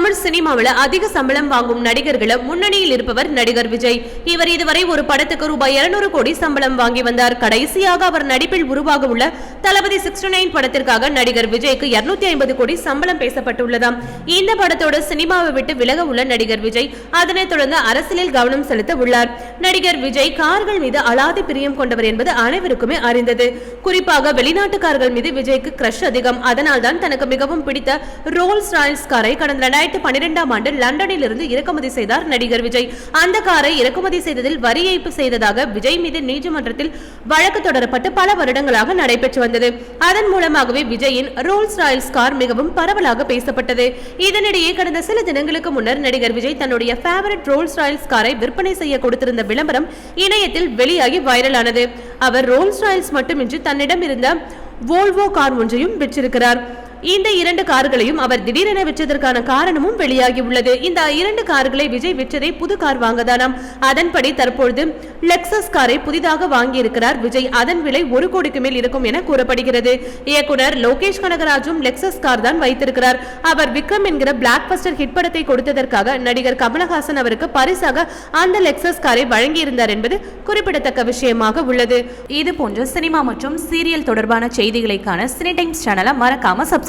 தமிழ் சினிமாவில் அதிக சம்பளம் வாங்கும் நடிகர்கள முன்னணியில் இருப்பவர் நடிகர் விஜய். இவர் இதுவரை ஒரு படத்துக்கு ரூபாய் 200 கோடி சம்பளம் வாங்கி வந்தார். கடைசியாக அவர் நடிப்பில் உருவாக உள்ள தளபதி சிக்ஸ்டி நைன் படத்திற்காக நடிகர் விஜய்க்கு 250 ஐம்பது கோடி சம்பளம் பேசப்பட்டுள்ளதாம். இந்த படத்தோடு சினிமாவை விட்டு விலக உள்ள நடிகர் விஜய் அதனைத் தொடர்ந்து அரசியலில் கவனம் செலுத்த உள்ளார். நடிகர் விஜய் கார்கள் மீது அலாதி பிரியம் கொண்டவர் என்பது அனைவருக்குமே அறிந்தது. குறிப்பாக வெளிநாட்டுக்காரர்கள் மீது விஜய்க்கு கிரஷ் அதிகம். அதனால்தான் தனக்கு மிகவும் பிடித்த ரோல்ஸ் ராயல்ஸ் காரை கடந்த ரெண்டாயிரத்தி இரண்டாயிரத்தி பன்னிரெண்டாம் ஆண்டு லண்டனில் இருந்து இறக்குமதி செய்தார் நடிகர் விஜய். அந்த காரை இறக்குமதி செய்ததில் வரி ஏய்ப்பு செய்ததாக விஜய் மீது நீதிமன்றத்தில் வழக்கு தொடரப்பட்டு பல வருடங்களாக நடைபெற்று வந்தது. அதன் மூலமாகவே விஜயின் ரோல்ஸ் ராயல்ஸ் கார் மிகவும் பரவலாக பேசப்பட்டது. இதனிடையே கடந்த சில தினங்களுக்கு முன்னர் நடிகர் விஜய் தன்னுடைய ஃபேவரட் ரோல்ஸ் ராயல்ஸ் காரை விற்பனை செய்ய கொடுத்திருந்த விளம்பரம் இணையத்தில் வெளியாகி வைரலானது. அவர் ரோல்ஸ் ராயல்ஸ் மட்டுமின்றி தன்னிடம் இருந்த வோல்வோ கார் ஒன்றையும் பெற்றிருக்கிறார் இந்த இரண்டு கார்களையும் அவர் திடீரென விற்றதற்கான காரணமும் வெளியாகி உள்ளது இந்த இரண்டு கார்களை விஜய் விற்றதை புது கார் வாங்கதானாம். அதன்படி தற்பொழுது லெக்சஸ் காரை புதிதாக வாங்கியிருக்கிறார் விஜய். அதன் விலை ஒரு கோடிக்கு மேல் இருக்கும் என கூறப்படுகிறது. இயக்குனர் லோகேஷ் கனகராஜும் லெக்சஸ் கார் தான் வைத்திருக்கிறார். அவர் விக்ரம் என்கிற பிளாக் பஸ்டர் ஹிட் படத்தை கொடுத்ததற்காக நடிகர் கமலஹாசன் அவருக்கு பரிசாக அந்த லெக்சஸ் காரை வழங்கியிருந்தார் என்பது குறிப்பிடத்தக்க விஷயமாக உள்ளது. இது போன்ற சினிமா மற்றும் சீரியல் தொடர்பான செய்திகளைக்கான சினி டைம்ஸ் சேனலை மறக்காம சப்ஸ்கிரைப்